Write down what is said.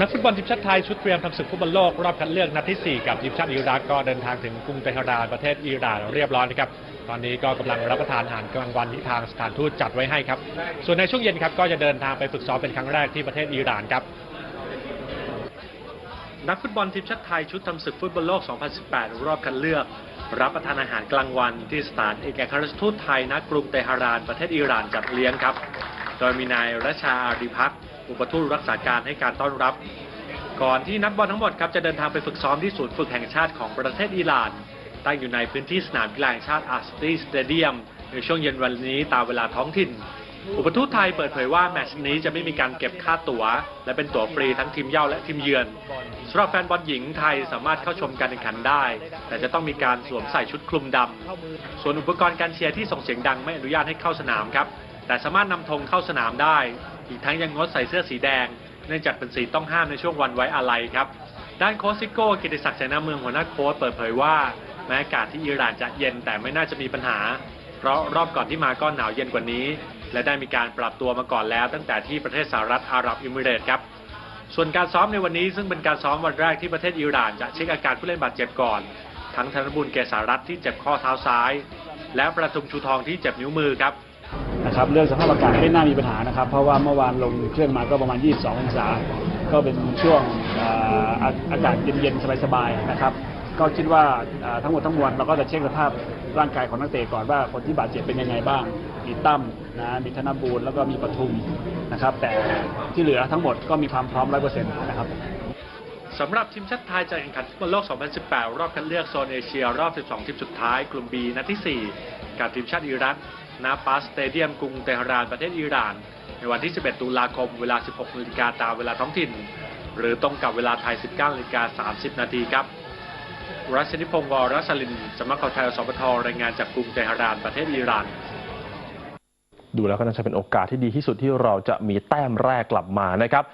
นักฟุตบอลทีมชาติไทยชุดเตรียมทำศึกฟุตบอลโลกรอบคัดเลือกนัดที่ 4 กับทีมชาติอิรักก็เดินทางถึงกรุงเตหะรานประเทศอิหร่านเรียบร้อยนะครับตอนนี้ก็กำลังรับประทานอาหารกลางวันที่ทางสถานทูตจัดไว้ให้ครับ ส่วนในช่วงเย็นครับก็จะเดินทางไปฝึกซ้อมเป็นครั้งแรกที่ประเทศอิหร่านครับนักฟุตบอลทีมชาติไทยชุดทำศึกฟุตบอลโลก 2018 รอบคัดเลือก รับประทานอาหารกลางวันที่สถานเอกอัครราชทูตไทยณกรุงเตหะรานประเทศอิหร่านจัดเลี้ยงครับ โดยมีนายรัชชาอาริพักษ์ อุปทูตรักษาการให้การต้อนรับ ก่อนที่นักบอลทั้งหมดครับจะเดินทางไปฝึกซ้อมที่ศูนย์ฝึกแห่งชาติของประเทศอิหร่าน ตั้งอยู่ในพื้นที่สนามกีฬาแห่งชาติอาร์สตีสเตเดียมในช่วงเย็นวันนี้ตามเวลาท้องถิ่น อุปทูตไทยเปิดเผยว่าแมตช์นี้จะไม่มีการเก็บค่าตั๋ว และเป็นตั๋วฟรีทั้งทีมเย่าและทีมเยือนสำหรับแฟนบอลหญิงไทยสามารถเข้าชมการแข่งขันได้ แต่จะต้องมีการสวมใส่ชุดคลุมดำส่วนอุปกรณ์การเชียร์ที่ส่งเสียงดังไม่อนุญาตให้เข้าสนามครับแต่สามารถนำธงเข้าสนามได้ อีกทั้งยังงดใส่เสื้อสีแดง เนื่องจากเป็นสีต้องห้ามในช่วงวันไว้อาลัยครับ ด้านโค้ชซิโก้กิติศักดิ์เสนาเมืองหัวหน้าโค้ชเปิดเผยว่า แม้อากาศที่อิหร่านจะเย็นแต่ไม่น่าจะมีปัญหา เพราะรอบก่อนที่มาก็หนาวเย็นกว่านี้ และได้มีการปรับตัวมาก่อนแล้ว ตั้งแต่ที่ประเทศสหรัฐอาหรับเอิมิเรตส์ครับส่วนการซ้อมในวันนี้ซึ่งเป็นการซ้อมวันแรกที่ประเทศอิหร่านจะเช็คอาการผู้เล่นบาดเจ็บก่อน ทั้งธนบุญเกษารัตน์ที่เจ็บข้อเท้าซ้าย และประทุมชูทองที่เจ็บนิ้วมือครับ นะครับเรื่องสภาพอากาศไม่น่ามีปัญหานะครับ เพราะว่าเมื่อวานลงเครื่องมาก็ประมาณ 22 องศา ก็เป็นช่วงอากาศเย็นๆสบายๆนะครับก็คิดว่าทั้งหมดทั้งมวลเราก็จะเช็คสภาพร่างกายของนักเตะก่อนว่าคนที่บาดเจ็บเป็นยังไงบ้าง มีตั้มนะมีธนบูรณ์แล้วก็มีปทุมนะครับ แต่ที่เหลือทั้งหมดก็มีความพร้อม100%นะครับสำหรับทีมชาติไทยจะแข่งขันฟุตบอลโลก 2018 รอบคัดเลือกโซนเอเชีย รอบ 12 ทีมสุดท้ายกลุ่ม B นัดที่ 4 กับทีมชาติอิรัก ณปาสเตเดียมกรุงเตหะรานประเทศอิหร่าน ในวันที่ 11 ตุลาคมเวลา 16นาฬิกาตามเวลาท้องถิ่น หรือตรงกับเวลาไทย 19นาฬิกา30 นาทีครับ รัชนิพงศ์วรสลินสำนักข่าวไทยสปทรายงานจากกรุงเตหะรานประเทศอิหร่านดูแล้วก็น่าจะเป็นโอกาสที่ดีที่สุดที่เราจะมีแต้มแรกกลับมานะครับ